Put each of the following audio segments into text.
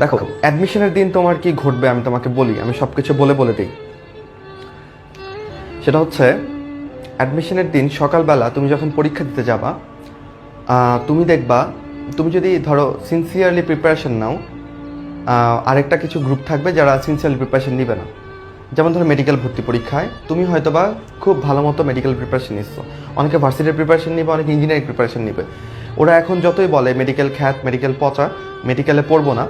দেখো অ্যাডমিশনের দিন তোমার কি ঘটবে আমি তোমাকে বলি, আমি সব কিছু বলে বলে দিই। সেটা হচ্ছে অ্যাডমিশনের দিন সকালবেলা তুমি যখন পরীক্ষা দিতে যাবা তুমি দেখবা, তুমি যদি ধরো সিনসিয়ারলি প্রিপারেশন নাও আরেকটা কিছু গ্রুপ থাকবে যারা সিনসিয়ারলি প্রিপারেশন নিবে না। যেমন ধরো মেডিকেল ভর্তি পরীক্ষায়, তুমি হয়তোবা খুব ভালো মতো মেডিকেল প্রিপারেশন নিচ্ছ। অনেকে ভার্সিটির প্রিপারেশন নিবে, অনেকে ইঞ্জিনিয়ারিং প্রিপারেশন নিবে। ওরা এখন যতই বলে মেডিকেল খ্যাত মেডিকেল পচা মেডিকেলে পড়ব না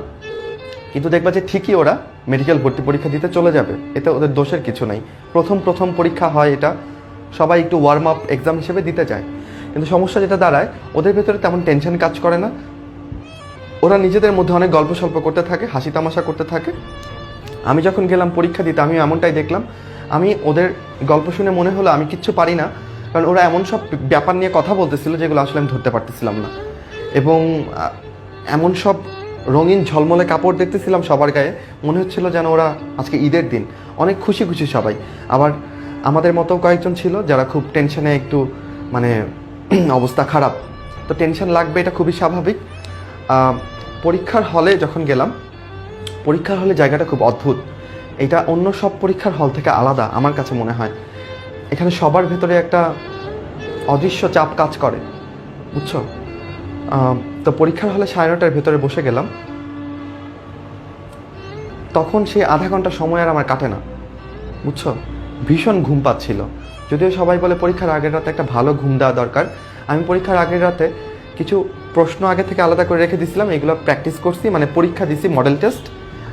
কিন্তু দেখবা যে ঠিকই ওরা মেডিকেল ভর্তি পরীক্ষা দিতে চলে যাবে। এতে ওদের দোষের কিছু নাই। প্রথম প্রথম পরীক্ষা হয় এটা। সবাই একটু ওয়ার্ম আপ এক্সাম হিসেবে দিতে যায় কিন্তু সমস্যা যেটা দাঁড়ায়, ওদের ভেতরে তেমন টেনশন কাজ করে না। ওরা নিজেদের মধ্যে অনেক গল্প সল্প করতে থাকে, হাসি তামাশা করতে থাকে। আমি যখন গেলাম পরীক্ষা দিতে আমি এমনটাই দেখলাম। আমি ওদের গল্প শুনে মনে হলো আমি কিচ্ছু পারি না, কারণ ওরা এমন সব ব্যাপার নিয়ে কথা বলতেছিল যেগুলো আসলে আমি ধরতে পারতেছিলাম না। এবং এমন সব রঙিন ঝলমলে কাপড় দেখতেছিলাম সবার গায়ে। মনে হচ্ছিল যেন ওরা আজকে ঈদের দিন। অনেক খুশি খুশি সবাই। আবার আমাদের মতো কয়েকজন ছিল যারা খুব টেনশনে একটু মানে অবস্থা খারাপ। তো টেনশন লাগবে এটা খুবই স্বাভাবিক। পরীক্ষার হলে যখন গেলাম, পরীক্ষার হলে জায়গাটা খুব অদ্ভুত। এটা অন্য সব পরীক্ষার হল থেকে আলাদা, আমার কাছে মনে হয়। এখানে সবার ভেতরে একটা অদৃশ্য চাপ কাজ করে। বুঝছ? তো পরীক্ষার হলে সাড়ে নটার ভেতরে বসে গেলাম। তখন সেই আধা ঘণ্টা সময় আর আমার কাটে না। বুঝছ? ভীষণ ঘুম পাচ্ছিল। যদিও সবাই বলে পরীক্ষার আগের রাতে একটা ভালো ঘুম দেওয়া দরকার। আমি পরীক্ষার আগের রাতে কিছু প্রশ্ন আগে থেকে আলাদা করে রেখে দিয়েছিলাম এগুলো প্র্যাকটিস করছি মানে পরীক্ষা দিছি, মডেল টেস্ট,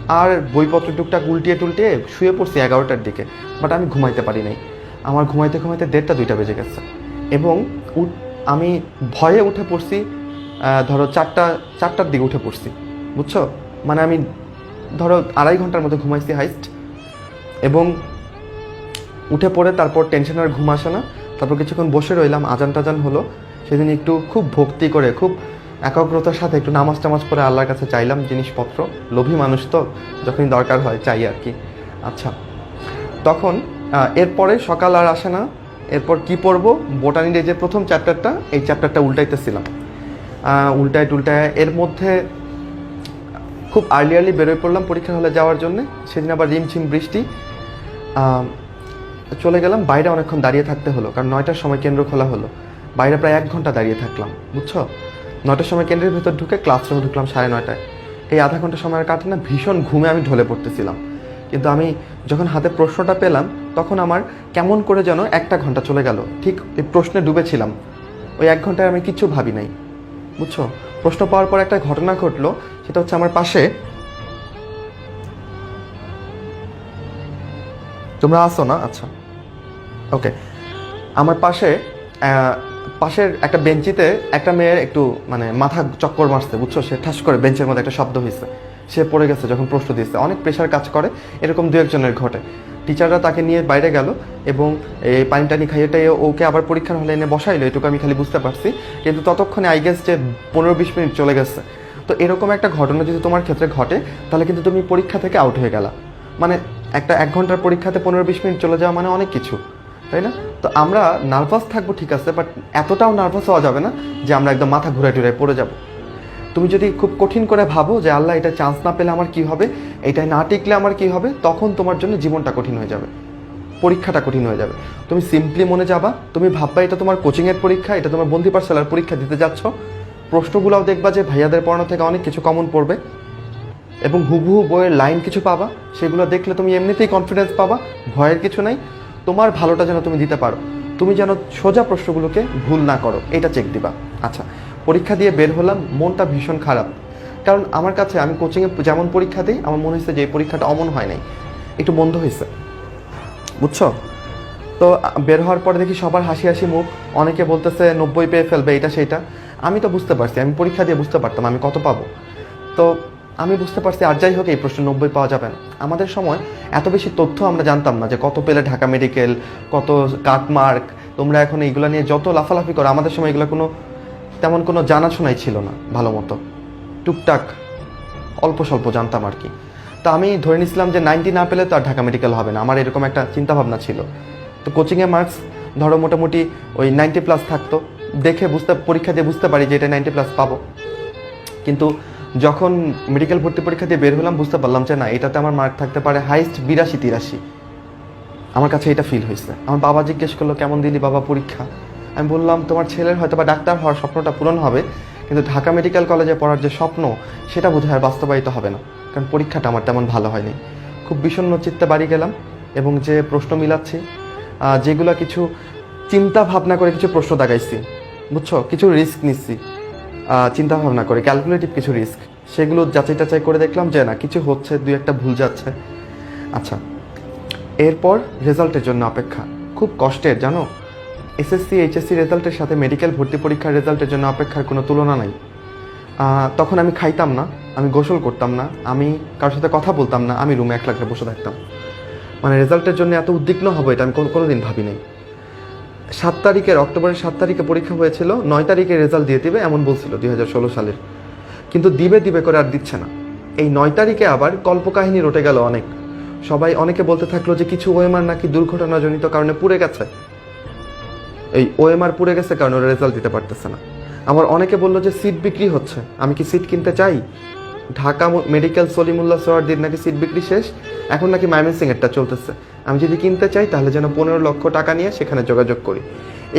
আর বইপত্র টুকটাক উল্টিয়ে টুলটিয়ে শুয়ে পড়ছি এগারোটার দিকে। বাট আমি ঘুমাইতে পারি নাই। আমার ঘুমাইতে ঘুমাইতে দেড়টা দুইটা বেজে গেছে। এবং আমি ভয়ে উঠে পড়ছি ধরো চারটা, চারটার দিকে উঠে পড়ছি, বুঝছ? মানে আমি ধরো আড়াই ঘণ্টার মধ্যে ঘুমাইছি হাইস্ট এবং উঠে পড়ে তারপর টেনশন আর ঘুম আসে না। তারপর কিছুক্ষণ বসে রইলাম আজান টাজান হলো। সেদিন একটু খুব ভক্তি করে, খুব একাগ্রতার সাথে একটু নামাজ টামাজ করে আল্লাহর কাছে চাইলাম জিনিসপত্র। লোভী মানুষ তো, যখনই দরকার হয় চাই আর কি। আচ্ছা তখন এরপরে সকাল আর আসে না। এরপর কি পড়ব? বোটানির এই যে প্রথম চ্যাপ্টারটা এই চ্যাপ্টারটা উল্টাইতেছিলাম। উল্টায় টুলটায়। এর মধ্যে খুব আর্লি আর্লি বেরোয় পড়লাম পরীক্ষা হলে যাওয়ার জন্য। সেদিন আবার রিমঝিম বৃষ্টি। চলে গেলাম, বাইরে অনেকক্ষণ দাঁড়িয়ে থাকতে হলো, কারণ নয়টার সময় কেন্দ্র খোলা হলো। বাইরে প্রায় এক ঘণ্টা দাঁড়িয়ে থাকলাম, বুঝছ? নয়টার সময় কেন্দ্রের ভেতর ঢুকে ক্লাসরুমে ঢুকলাম সাড়ে নয়টায়। এই আধা ঘণ্টা সময় কাটে না, ভীষণ ঘুমে আমি ঢলে পড়তেছিলাম। কিন্তু আমি যখন হাতে প্রশ্নটা পেলাম, তখন আমার কেমন করে যেন একটা ঘণ্টা চলে গেল। ঠিক এই প্রশ্নে ডুবেছিলাম। ওই এক ঘন্টায় আমি কিচ্ছু ভাবি নাই। বুঝছ? প্রশ্ন পাওয়ার পর একটা ঘটনা ঘটলো, সেটা হচ্ছে আমার পাশে। তোমরা আসো না? আচ্ছা। ওকে। আমার পাশে পাশের একটা বেঞ্চিতে একটা মেয়ের একটু মানে মাথা চক্কর মারছে, বুঝছ? সে ঠাস করে বেঞ্চের মধ্যে একটা শব্দ হয়েছে সে পড়ে গেছে যখন প্রশ্ন দিয়েছে। অনেক প্রেশার কাজ করে। এরকম দু একজনের ঘটে। টিচাররা তাকে নিয়ে বাইরে গেল এবং এই পানি টানি খাইয়েটাই ওকে আবার পরীক্ষার হলে এনে বসাইলো। এটুকু আমি খালি বুঝতে পারছি। কিন্তু ততক্ষণে আই গেস যে পনেরো বিশ মিনিট চলে গেছে। তো এরকম একটা ঘটনা যদি তোমার ক্ষেত্রে ঘটে, তাহলে কিন্তু তুমি পরীক্ষা থেকে আউট হয়ে গেলা। মানে একটা এক ঘণ্টার পরীক্ষাতে পনেরো বিশ মিনিট চলে যাওয়া মানে অনেক কিছু, তাই না? তো আমরা নার্ভাস থাকব ঠিক আছে বাট এতটাও নার্ভাস হওয়া যাবে না যে আমরা একদম মাথা ঘুরে টুরে পড়ে যাব। তুমি যদি খুব কঠিন করে ভাবো যে আল্লাহ, এটা চান্স না পেলে আমার কি হবে? এটাই না টিকলে আমার কি হবে? তখন তোমার জন্য জীবনটা কঠিন হয়ে যাবে। পরীক্ষাটা কঠিন হয়ে যাবে। তুমি সিম্পলি মনে যাবা, তুমি ভাববা, এটা তোমার কোচিংয়ের পরীক্ষা, এটা তোমার বন্দি পাঠশালার পরীক্ষা দিতে যাচ্ছ। প্রশ্নগুলোও দেখবা যে ভাইয়াদের পড়ানো থেকে অনেক কিছু কমন পড়বে। এবং হুবহু বইয়ের লাইন কিছু পাবা, সেগুলো দেখলে তুমি এমনিতেই কনফিডেন্স পাবা, ভয়ের কিছু নাই। তোমার ভালোটা যেন তুমি দিতে পারো। তুমি যেন সোজা প্রশ্নগুলোকে ভুল না করো, এটা চেক দিবা। আচ্ছা পরীক্ষা দিয়ে বের হলাম, মনটা ভীষণ খারাপ। কারণ আমার কাছে আমি কোচিংয়ে যেমন পরীক্ষা দিই, আমার মনে হয়েছে যে এই পরীক্ষাটা অমন হয় নাই। একটু বন্ধ হয়েছে। বুঝছ? তো বের হওয়ার পরে দেখি সবার হাসি হাসি মুখ, অনেকে বলতেছে নব্বই পেয়ে ফেলবে, এটা সেটা। আমি তো বুঝতে পারছি, আমি পরীক্ষা দিয়ে বুঝতে পারতাম, আমি কত পাবো? তো আমি বুঝতে পারছি, আর যাই হোক, এই প্রশ্ন নব্বই পাওয়া যাবে না। আমাদের সময় এত বেশি তথ্য আমরা জানতাম না যে কত পেলে ঢাকা মেডিকেল, কত কাটমার্ক, তোমরা এখন এইগুলো নিয়ে যত লাফালাফি করো, আমাদের সময় এগুলো কোনো তেমন কোনো জানাশোনাই ছিল না, ভালো মতো। টুকটাক অল্প স্বল্প জানতাম আর কি। তা আমি ধরে নিয়েছিলাম যে নাইনটি না পেলে তো আর ঢাকা মেডিকেল হবে না। আমার এরকম একটা চিন্তাভাবনা ছিল। তো কোচিংয়ে মার্কস, ধরো মোটামুটি ওই নাইনটি প্লাস থাকতো। দেখে বুঝতে, পরীক্ষা দিয়ে বুঝতে পারি যে এটা নাইনটি প্লাস পাবো। কিন্তু যখন মেডিকেল ভর্তি পরীক্ষা দিয়ে বের হলাম, বুঝতে পারলাম যে না, এটাতে আমার মার্ক থাকতে পারে হাইস্ট বিরাশি তিরাশি। আমার কাছে এটা ফিল হয়েছে। আমার বাবা জিজ্ঞেস করল, কেমন দিলি বাবা পরীক্ষা? আমি বললাম, তোমার ছেলের হয়তো বা ডাক্তার হওয়ার স্বপ্নটা পূরণ হবে, কিন্তু ঢাকা মেডিকেল কলেজে পড়ার যে স্বপ্ন, সেটা বোধহয় আর বাস্তবায়িত হবে না, কারণ পরীক্ষাটা আমার তেমন ভালো হয়নি। খুব বিষণ্ণ চিত্তে বাড়ি গেলাম এবং যে প্রশ্ন মিলাচ্ছি যেগুলো কিছু চিন্তা ভাবনা করে কিছু প্রশ্ন দাগাইছি, বুঝছ? কিছু রিস্ক নিচ্ছি চিন্তা ভাবনা করে ক্যালকুলেটিভ কিছু রিস্ক সেগুলো যাচাই টাচাই করে দেখলাম যে না, কিছু হচ্ছে, দুই একটা ভুল যাচ্ছে। আচ্ছা এরপর রেজাল্টের জন্য অপেক্ষা। খুব কষ্টের, জানো? এসএসসি এইচএসসি রেজাল্টের সাথে মেডিকেল ভর্তি পরীক্ষার রেজাল্টের জন্য অপেক্ষার কোনো তুলনা নাই। তখন আমি খাইতাম না, আমি গোসল করতাম না, আমি কারোর সাথে কথা বলতাম না, আমি রুমে এক লাখে বসে থাকতাম। মানে রেজাল্টের জন্য এত উদ্বিগ্ন হবে এটা আমি কোনো দিন ভাবি নাই। সাত তারিখের, অক্টোবরের সাত তারিখে পরীক্ষা হয়েছিল, নয় তারিখে রেজাল্ট দিয়ে দিবে এমন বলছিল দুই হাজার ষোলো সালের। কিন্তু দিবে দিবে করে আর দিচ্ছে না। এই নয় তারিখে আবার কল্পকাহিনী রটে গেল অনেক। সবাই অনেকে বলতে থাকল যে কিছু ওএমআর নাকি দুর্ঘটনাজনিত কারণে পুড়ে গেছে। এই ওএমআর পুড়ে গেছে কারণ ওরা রেজাল্ট দিতে পারতেছে না। আমার অনেকে বলল যে সিট বিক্রি হচ্ছে। আমি কি সিট কিনতে চাই? ঢাকা মেডিকেল সলিমুল্লাহ সোয়ার্দির নাকি সিট বিক্রি শেষ? এখন নাকি মাইমেন্সিং এরটা চলতেছে। আমি যদি কিনতে চাই, তাহলে যেন পনেরো লক্ষ টাকা নিয়ে সেখানে যোগাযোগ করি।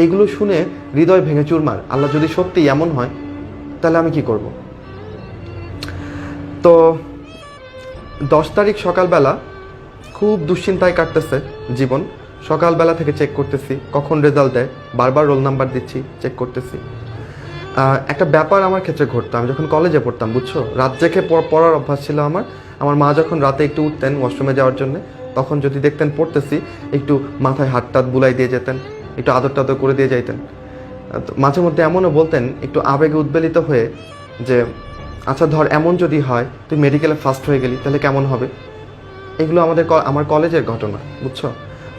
এইগুলো শুনে হৃদয় ভেঙে চুরমার। আল্লাহ যদি সত্যি এমন হয়, তাহলে আমি কি করব? তো দশ তারিখ সকালবেলা খুব দুশ্চিন্তায় কাটতেছে জীবন। সকালবেলা থেকে চেক করতেছি, কখন রেজাল্ট দেয়, বারবার রোল নাম্বার দিচ্ছি চেক করতেছি। একটা ব্যাপার আমার ক্ষেত্রে ঘটতো, আমি যখন কলেজে পড়তাম, বুঝছ? রাত পড়- পড়ার অভ্যাস ছিল আমার। আমার মা যখন রাতে একটু উঠতেন ওয়াশরুমে যাওয়ার জন্য, তখন যদি দেখতেন পড়তেছি, একটু মাথায় হাত টাত বুলাই দিয়ে যেতেন, একটু আদর টাদর করে দিয়ে যাইতেন। মাঝে মধ্যে এমনও বলতেন, একটু আবেগে উদ্বেলিত হয়ে যে আচ্ছা ধর, এমন যদি হয়, তুই মেডিকেলে ফার্স্ট হয়ে গেলি, তাহলে কেমন হবে? এগুলো আমাদের আমার কলেজের ঘটনা, বুঝছ?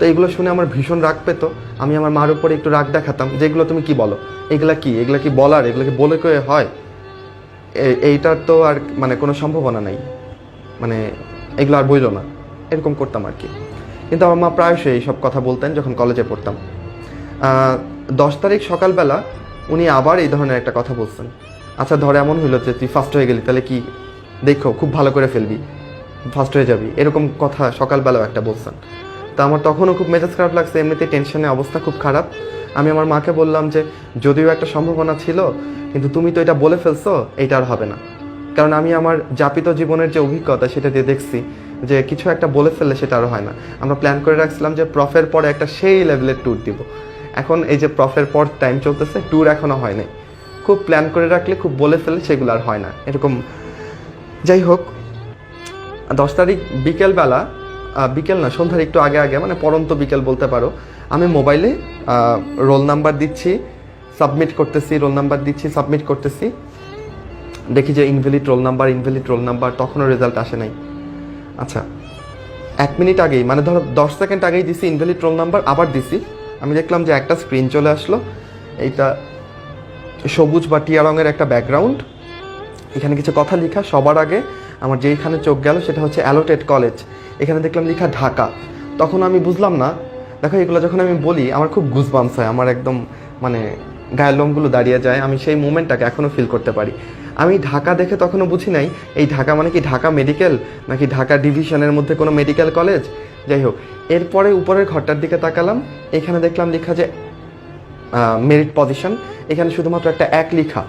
তো এগুলো শুনে আমার ভীষণ রাগ পেতো। আমি আমার মার উপরে একটু রাগ দেখাতাম যে এগুলো তুমি কি বলো? এগুলা কি? এগুলা কি বলার? এগুলো কি বলে কয়ে হয়? এইটার তো আর মানে কোনো সম্ভাবনা নাই। মানে এগুলো আর বইল না। এরকম করতাম আর কি। কিন্তু আমার মা প্রায়শই এইসব কথা বলতেন যখন কলেজে পড়তাম। দশ তারিখ সকালবেলা উনি আবার এই ধরনের একটা কথা বলছেন। আচ্ছা ধর এমন হইল যে তুই ফার্স্ট হয়ে গেলি, তাহলে কি দেখো, খুব ভালো করে ফেলবি ফার্স্ট হয়ে যাবি। এরকম কথা সকালবেলাও একটা বলছেন। তো আমার তখনও খুব মেজাজ খারাপ লাগছে এমনিতে টেনশনে অবস্থা খুব খারাপ। আমি আমার মাকে বললাম যে, যদিও একটা সম্ভাবনা ছিল, কিন্তু তুমি তো এটা বলে ফেলছো, এটা আর হবে না। কারণ আমি আমার যাপিত জীবনের যে অভিজ্ঞতা, সেটা দিয়ে দেখছি যে, কিছু একটা বলে ফেললে সেটা আর হয় না। আমরা প্ল্যান করে রাখছিলাম যে প্রফের পরে একটা সেই লেভেলের ট্যুর দিব। এখন এই যে প্রফের পর টাইম চলতেছে ট্যুর এখনও হয় নাই। খুব প্ল্যান করে রাখলে, খুব বলে ফেললে সেগুলো আর হয় না। এরকম, যাই হোক, দশ তারিখ বিকেলবেলা বিকেল না, সন্ধ্যার একটু আগে আগে মানে পরন্ত বিকেল বলতে পারো। আমি মোবাইলে রোল নাম্বার দিচ্ছি, সাবমিট করতেছি, রোল নাম্বার দিচ্ছি, সাবমিট করতেছি। দেখি যে invalid roll number, invalid roll number, তখনও রেজাল্ট আসে নাই। আচ্ছা এক মিনিট আগেই মানে ধরো দশ সেকেন্ড আগেই দিছি ইনভ্যালিড রোল নাম্বার, আবার দিছি। আমি দেখলাম যে একটা স্ক্রিন চলে আসলো। এইটা সবুজ বা টিয়া রঙের একটা ব্যাকগ্রাউন্ড এখানে কিছু কথা লেখা, সবার আগে আমার যেইখানে চোখ গেল, সেটা হচ্ছে অ্যালোটেড কলেজ। এখানে দেখলাম লেখা ঢাকা। তখন আমি বুঝলাম না, দেখো এগুলো যখন আমি বলি, আমার খুব গুজবামস হয়, আমার একদম মানে গায়ের লোমগুলো দাঁড়িয়ে যায়, আমি সেই মুমেন্টটাকে এখনও ফিল করতে পারি। আমি ঢাকা দেখে তখনও বুঝি নাই, এই ঢাকা মানে কি ঢাকা মেডিকেল নাকি ঢাকা ডিভিশনের মধ্যে কোনো মেডিকেল কলেজ যাই হোক, এরপরে উপরের ঘরটার দিকে তাকালাম, এখানে দেখলাম লেখা যে মেরিট পজিশন এখানে শুধুমাত্র একটা এক লিখা।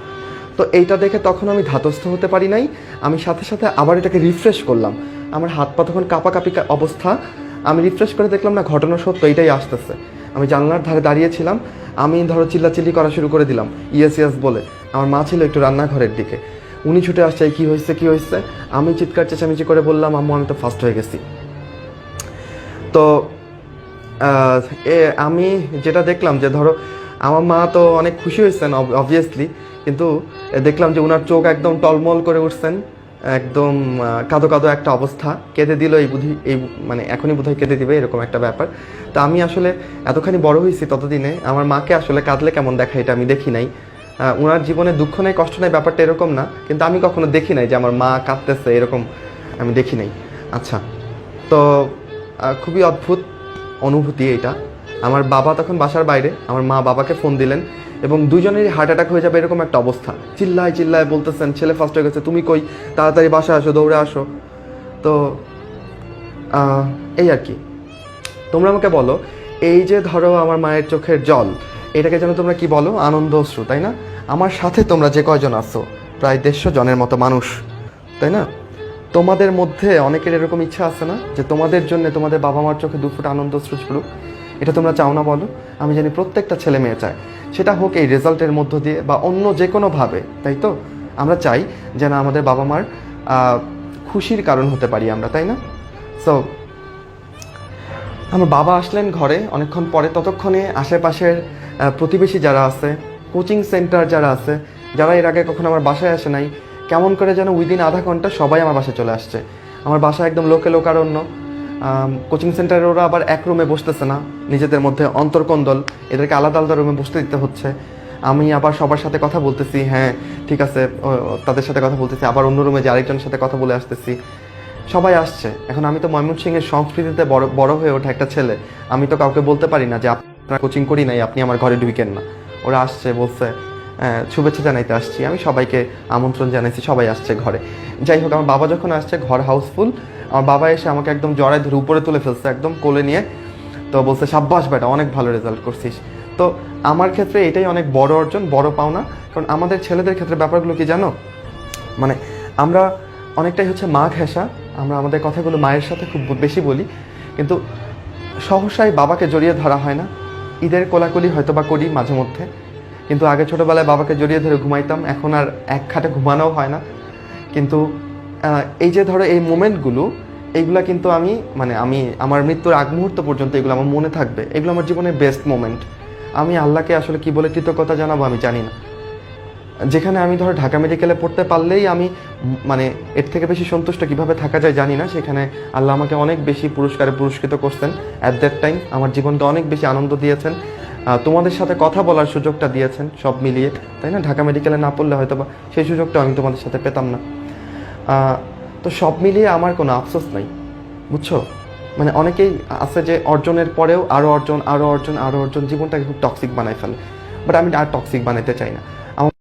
তো এইটা দেখে তখন আমি ধাতস্থ হতে পারি নাই, আমি সাথে সাথে আবার এটাকে রিফ্রেশ করলাম। আমার হাত পা তখন কাঁপাকাঁপি অবস্থা। আমি রিফ্রেশ করে দেখলাম, না, ঘটনা সত্য এইটাই আসতেছে। আমি জানলার ধারে দাঁড়িয়েছিলাম। আমি ধরো চিল্লাচিল্লি করা শুরু করে দিলাম। ইয়েস ইয়েস বলে। আমার মা ছিল একটু রান্নাঘরের দিকে। উনি ছুটে আসছে কি হয়েছে কি হয়েছে? আমি চিৎকার, চেঁচামেচি করে বললাম, আম্মু, আমি তো ফার্স্ট হয়ে গেছি। তো এ, আমি যেটা দেখলাম যে, ধরো, আমার মা তো অনেক খুশি হয়েছেন অবভিয়াসলি কিন্তু দেখলাম যে ওনার চোখ একদম টলমল করে উঠছেন। একদম কাদো কাদো একটা অবস্থা। কেঁদে দিল এই বুদ্ধি এই মানে এখনই বোধহয় কেঁদে দিবে, এরকম একটা ব্যাপার। তা আমি আসলে এতখানি বড় হয়েছি ততদিনে, আমার মাকে আসলে কাঁদলে কেমন দেখা এটা আমি দেখি নাই। ওনার জীবনে দুঃখ নেই, কষ্ট নেই, ব্যাপারটা এরকম না, কিন্তু আমি কখনো দেখি নাই যে আমার মা কাঁদতেছে, এরকম আমি দেখি নাই। আচ্ছা তো খুবই অদ্ভুত অনুভূতি এটা। আমার বাবা তখন বাসার বাইরে, আমার মা বাবাকে ফোন দিলেন এবং দুজনেরই হার্ট অ্যাটাক হয়ে যাবে এরকম একটা অবস্থা। চিল্লায় চিল্লায় বলতেছেন, ছেলে ফার্স্ট হয়ে গেছে, তুমি কই? তাড়াতাড়ি বাসায় আসো, দৌড়ে আসো। তো এই আর কি। তোমরা আমাকে বলো, এই যে ধরো আমার মায়ের চোখের জল, এটাকে যেন তোমরা কি বলো? আনন্দ অশ্রু, তাই না? আমার সাথে তোমরা যে কয়জন আসো প্রায় দেড়শো জনের মতো মানুষ, তাই না? তোমাদের মধ্যে অনেকের এরকম ইচ্ছা আছে না? যে তোমাদের জন্য তোমাদের বাবা মার চোখে দু ফুট আনন্দ অশ্রু ঝরুক এটা তোমরা চাও না বলো? আমি জানি প্রত্যেকটা ছেলে মেয়ে চায়। সেটা হোক এই রেজাল্টের মধ্য দিয়ে বা অন্য যে কোনোভাবে তাই তো? আমরা চাই যেন আমাদের বাবা মার খুশির কারণ হতে পারি আমরা, তাই না? সো আমার বাবা আসলেন ঘরে অনেকক্ষণ পরে। ততক্ষণে আশেপাশের প্রতিবেশী যারা আছে, কোচিং সেন্টার যারা আছে, যারা এর আগে কখনো আমার বাসায় আসে নাই, কেমন করে যেন উইদিন আধা ঘণ্টা সবাই আমার বাসায় চলে আসছে। আমার বাসা একদম লোকে লোকারণ্য কোচিং সেন্টারে ওরা আবার এক রুমে বসতেছে না। নিজেদের মধ্যে অন্তর্কন্দল, এদেরকে আলাদা আলাদা রুমে বসতে দিতে হচ্ছে। আমি আবার সবার সাথে কথা বলতেছি হ্যাঁ ঠিক আছে তাদের সাথে কথা বলতেছি, আবার অন্য রুমে যে আরেকজনের সাথে কথা বলে আসতেছি। সবাই আসছে। এখন আমি তো ময়মনসিংহের সংস্কৃতিতে বড় বড় হয়ে ওঠা একটা ছেলে। আমি তো কাউকে বলতে পারি না যে, আপনার কোচিং করি নাই, আপনি আমার ঘরে ঢুকেন না। ওরা আসছে, বলছে শুভেচ্ছা জানাইতে আসছি। আমি সবাইকে আমন্ত্রণ জানাইছি, সবাই আসছে ঘরে। যাই হোক, আমার বাবা যখন আসছে, ঘর হাউসফুল আমার বাবা এসে আমাকে একদম জড়ায় ধরে উপরে তুলে ফেলছে, একদম কোলে নিয়ে। তো বলছে, সাব্বাস বেটা, অনেক ভালো রেজাল্ট করছিস। তো আমার ক্ষেত্রে এটাই অনেক বড় অর্জন, বড় পাওনা। কারণ আমাদের ছেলেদের ক্ষেত্রে ব্যাপারগুলো কি জানো? মানে আমরা অনেকটাই হচ্ছে মা ঘেঁষা, আমরা আমাদের কথাগুলো মায়ের সাথে খুব বেশি বলি। কিন্তু সহসাই বাবাকে জড়িয়ে ধরা হয় না। ঈদের কোলাকুলি হয়তো বা করি মাঝে মধ্যে। কিন্তু আগে ছোটোবেলায় বাবাকে জড়িয়ে ধরে ঘুমাইতাম, এখন আর এক খাটে ঘুমানোও হয় না। কিন্তু এই যে ধরো এই মোমেন্টগুলো, এইগুলা কিন্তু আমি মানে আমি, আমার মৃত্যুর আগ মুহূর্ত পর্যন্ত এগুলো আমার মনে থাকবে। এগুলো আমার জীবনের বেস্ট মোমেন্ট আমি আল্লাহকে আসলে কি বলে কৃতজ্ঞতা জানাব আমি জানি না। যেখানে আমি ধরো ঢাকা মেডিকেলে পড়তে পারলেই আমি মানে এর থেকে বেশি সন্তুষ্ট কীভাবে থাকা যায় জানি না। সেখানে আল্লাহ আমাকে অনেক বেশি পুরস্কারে পুরস্কৃত করছেন। অ্যাট দ্যাট টাইম আমার জীবনটা অনেক বেশি আনন্দ দিয়েছেন। তোমাদের সাথে কথা বলার সুযোগটা দিয়েছেন, সব মিলিয়ে, তাই না? ঢাকা মেডিকেলে না পড়লে হয়তো বা সেই সুযোগটা আমি তোমাদের সাথে পেতাম না। তো সব মিলিয়ে আমার কোনো আফসোস নাই, বুঝছ? মানে অনেকেই আছে যে অর্জনের পরেও আরও অর্জন আরও অর্জন আরও অর্জন, জীবনটাকে খুব টক্সিক বানায় ফেলে। বাট আমি আর টক্সিক বানাতে চাই না।